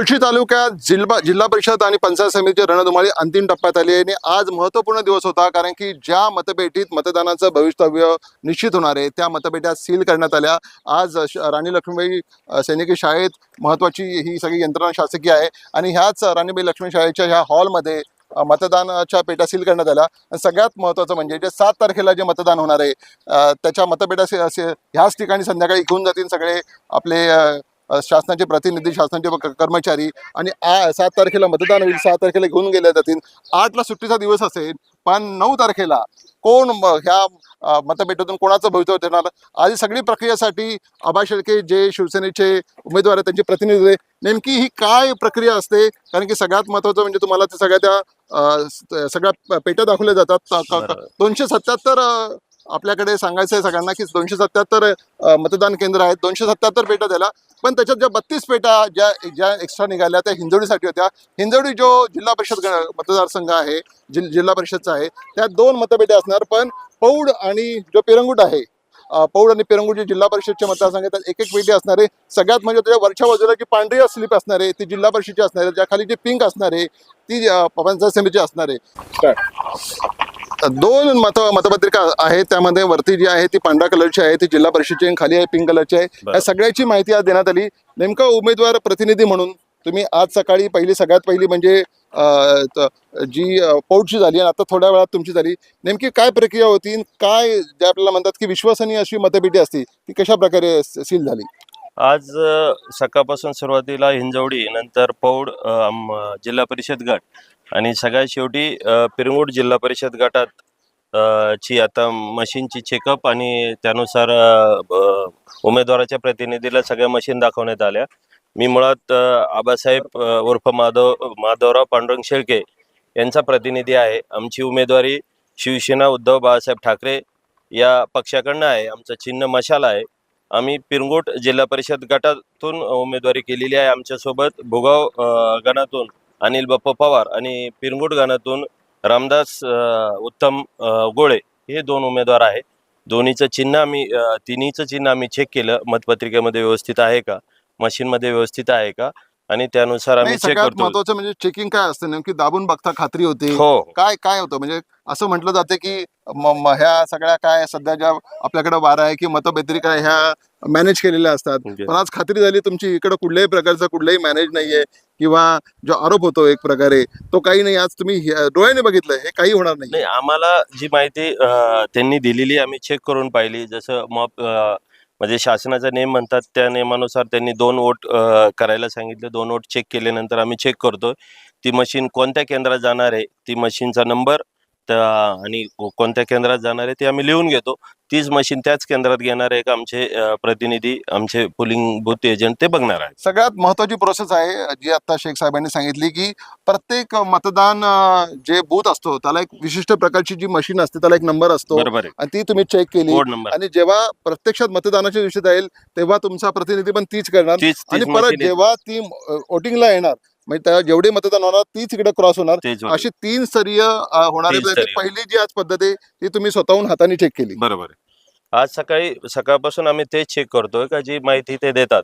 मुळशी तालुक्यात जिल्हा जिल्हा परिषद आणि पंचायत समितीची रणधुमाळी अंतिम टप्प्यात आली आहे आणि आज महत्त्वपूर्ण दिवस होता कारण की ज्या मतपेटीत मतदानाचं भवितव्य निश्चित होणार आहे त्या मतपेट्या सील करण्यात आल्या. आज श- राणी लक्ष्मीबाई सैनिकी शाळेत महत्त्वाची ही सगळी यंत्रणा शासकीय आहे आणि ह्याच राणीबाई लक्ष्मी शाळेच्या ह्या हॉलमध्ये मतदानाच्या पेट्या सील करण्यात आल्या. सगळ्यात महत्त्वाचं म्हणजे जे सात तारखेला जे मतदान होणार आहे त्याच्या मतपेट्या ह्याच ठिकाणी संध्याकाळी घेऊन जातील सगळे आपले शासनाचे प्रतिनिधी शासनाचे कर्मचारी आणि आ सात तारखेला मतदान होईल सात तारखेला घेऊन गेले जातील आठला सुट्टीचा दिवस असेल पण नऊ तारखेला कोण ह्या मतपेटीतून कोणाचं भवितव्य देणार आधी सगळी प्रक्रियेसाठी आबा शेळके जे शिवसेनेचे उमेदवार आहेत त्यांचे प्रतिनिधी होते. नेमकी ही काय प्रक्रिया असते कारण की सगळ्यात महत्वाचं म्हणजे तुम्हाला ते सगळ्या त्या सगळ्या पेट्या दाखवल्या जातात. दोनशे सत्याहत्तर आपल्याकडे सांगायचं आहे सगळ्यांना की दोनशे सत्याहत्तर मतदान केंद्र आहेत. दोनशे सत्याहत्तर पेटा त्याला पण त्याच्यात ज्या बत्तीस पेटा ज्या ज्या एक्स्ट्रा निघाल्या त्या हिंजवडीसाठी होत्या. हिंजवडी जो जिल्हा परिषद मतदारसंघ आहे जि जिल्हा परिषदचा आहे त्या दोन मतपेट्या असणार. पण पौड आणि जो पेरंगुट आहे पौड आणि पेरंगुट जे जिल्हा परिषदचे मतदारसंघ आहेत त्यात एक एक पेटी असणारे. सगळ्यात म्हणजे त्याच्या वरच्या बाजूला जी पांढरी स्लिप असणार आहे ती जिल्हा परिषदची असणार. आहे ज्या खाली जी पिंक असणार आहे ती पंचायत समितीची असणार. आहे दोन मत मतपत्रिका आहेत त्यामध्ये वरती जी आहे ती पांढऱ्या कलरची आहे ती जिल्हा परिषदची खाली आहे पिंक कलरची आहे. या सगळ्याची माहिती आज देण्यात आली. नेमका उमेदवार प्रतिनिधी म्हणून तुम्ही आज सकाळी पहिली सगळ्यात पहिली म्हणजे जी अं, पौडची झाली आणि आता थोड्या वेळात तुमची झाली. नेमकी काय प्रक्रिया होती काय जे आपल्याला म्हणतात की विश्वसनीय अशी मतपेटी असती ती कशा प्रकारे सील झाली? आज सकाळपासून सुरुवातीला हिंजवडी नंतर पौड जिल्हा परिषद गट आणि सगळ्यात शेवटी अ, पिरंगुट जिल्हा परिषद गटात ची आता मशीनची चेकअप आणि त्यानुसार उमेदवाराच्या प्रतिनिधीला सगळ्या मशीन दाखवण्यात आल्या. मी मुळात आबासाहेब उर्फ माधव माधवराव पांडुरंग शेळके यांचा प्रतिनिधी आहे. आमची उमेदवारी शिवसेना उद्धव बाळासाहेब ठाकरे या पक्षाकडनं आहे. आमचं चिन्ह मशाल आहे. आम्ही पिरंगुट जिल्हा परिषद गटातून उमेदवारी केलेली आहे आमच्यासोबत. भुगाव गणातून अनिल बाप्पा पवार आणि पिरंगुट गणातून रामदास उत्तम गोळे हे दोन उमेदवार आहे दोन्हीचं चिन्ह आम्ही तिन्हीचं चिन्ह आम्ही चेक केलं. मतपत्रिकेमध्ये व्यवस्थित आहे का? मशीनमध्ये व्यवस्थित आहे का? आणि त्यानुसार आम्ही चेक करतो. महत्वाचं म्हणजे चेकिंग काय असतं? नेमकी दाबून बघता खात्री होते. हो. काय काय होतं? म्हणजे असं म्हटलं जाते की ह्या सगळ्या काय सध्या ज्या आपल्याकडे वारा आहे की मतपत्रिका ह्या मॅनेज केलेल्या असतात. म्हणजे पण आज खात्री झाली तुमची. इकडे कुठल्याही प्रकारचं कुठलंही मॅनेज नाहीये. किंवा जो आरोप होतो एक प्रकारे तो काही नाही. आज तुम्ही डोळ्याने बघितलं हे काही होणार नाही. नाही आम्हाला जी माहिती त्यांनी दिलेली आम्ही चेक करून पाहिली. जसं मॉप म्हणजे शासनाचा नियम म्हणतात त्या नियमानुसार त्यांनी दोन वोट करायला सांगितले. दोन वोट चेक केल्यानंतर आम्ही चेक करतो ती मशीन कोणत्या केंद्रात जाणार आहे? ती मशीनचा नंबर त्या आणि कोणत्या केंद्रात जाणार आहे ते आम्ही लिहून घेतो. तीच मशीन त्याच केंद्रात घेणार आहे का आमचे प्रतिनिधी आमचे पोलिंग बूथ एजंट ते बघणार आहेत. सगळ्यात महत्वाची प्रोसेस आहे जी आता शेख साहेबांनी सांगितली की प्रत्येक मतदान जे बूथ असतो त्याला एक विशिष्ट प्रकारची जी मशीन असते त्याला एक नंबर असतो. बरोबर आहे. आणि ती तुम्ही चेक केली. नंबर आणि जेव्हा प्रत्यक्षात मतदानाच्या दिवशी जाईल तेव्हा तुमचा प्रतिनिधी पण तीच करणार. तीच आणि परत आहे. जेव्हा ती वोटिंगला येणार म्हणजे त्या जेवढे मतदान होणार तीच इकडे क्रॉस होणार. अशी तीन स्तरीय होणार स्तरीय. पहिली जी आज पद्धत आहे ती तुम्ही स्वतःहून हाताने चेक केली. बरोबर आहे. आज सकाळी सकाळपासून आम्ही तेच चेक करतोय का जी माहिती ते देतात.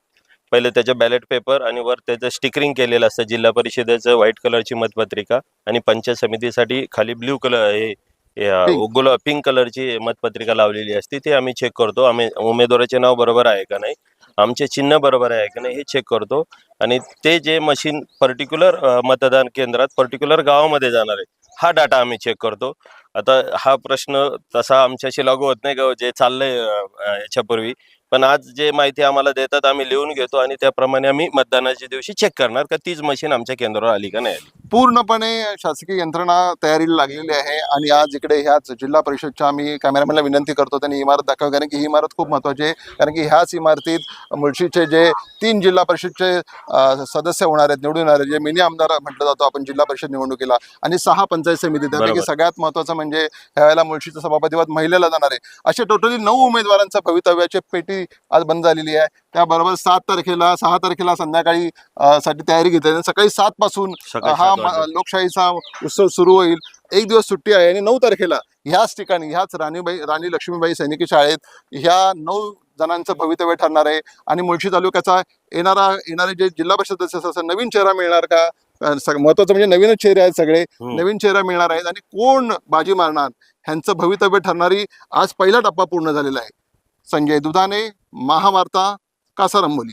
पहिले त्याचं बॅलेट पेपर आणि वर त्याचं स्टिकरिंग केलेलं असतं. जिल्हा परिषदेचं व्हाईट कलरची मतपत्रिका आणि पंचायत समितीसाठी खाली ब्ल्यू कलर हे Pink. गुला पिंक कलरची मतपत्रिका लावलेली असते. ते आम्ही चेक करतो. आम्ही उमेदवाराचे नाव बरोबर आहे का नाही आमचे चिन्ह बरोबर आहे का नाही हे चेक करतो. आणि ते जे मशीन पर्टिक्युलर मतदान केंद्रात पर्टिक्युलर गावामध्ये जाणार आहे हा डाटा आम्ही चेक करतो. आता हा प्रश्न तसा आमच्याशी लागू होत नाही का जे चाललंय याच्यापूर्वी. पण आज जे माहिती आम्हाला देतात आम्ही लिहून घेतो आणि त्याप्रमाणे आम्ही मतदानाच्या दिवशी चेक करणार का तीच मशीन आमच्या केंद्रावर आली का नाही आली. पूर्णपणे शासकीय यंत्रणा तयारीला लागलेली आहे आणि आज इकडे ह्याच जिल्हा परिषदच्या आम्ही कॅमेरामॅनला विनंती करतो त्यांनी इमारत दाखव कारण की ही इमारत खूप महत्वाची आहे कारण की ह्याच इमारतीत मुळशीचे जे तीन जिल्हा परिषदचे सदस्य होणार आहेत निवडून येणार जे मिनी आमदार म्हटलं जातो आपण जिल्हा परिषद निवडणुकीला आणि सहा पंचायत समिती त्यापैकी. सगळ्यात महत्वाचं म्हणजे ह्यावेळेला मुळशीचं सभापतिपद महिलेला जाणार आहे असे टोटली नऊ उमेदवारांचा भवितव्याची पेटी आज बंद झालेली आहे त्याबरोबर सात तारखेला सहा तारखेला संध्याकाळी साठी तयारी घेतली. सकाळी सात पासून हा. लोकशाहीचा उत्सव सुरू होईल. एक दिवस सुट्टी आहे आणि नऊ तारखेला ह्याच ठिकाणी ह्याच राणीबाई राणी लक्ष्मीबाई सैनिकी शाळेत ह्या नऊ जणांचं भवितव्य ठरणार आहे. आणि मुळशी तालुक्याचा येणारा येणारे जे जिल्हा परिषद सदस्य नवीन चेहरा मिळणार का? महत्वाचं म्हणजे नवीनच चेहरे आहेत सगळे. हम्म. नवीन चेहरा मिळणार आहेत आणि कोण बाजी मारणार? ह्यांचं भवितव्य ठरणारी आज पहिला टप्पा पूर्ण झालेला आहे. संजय दुधाने महावार्ता कासारंबोली.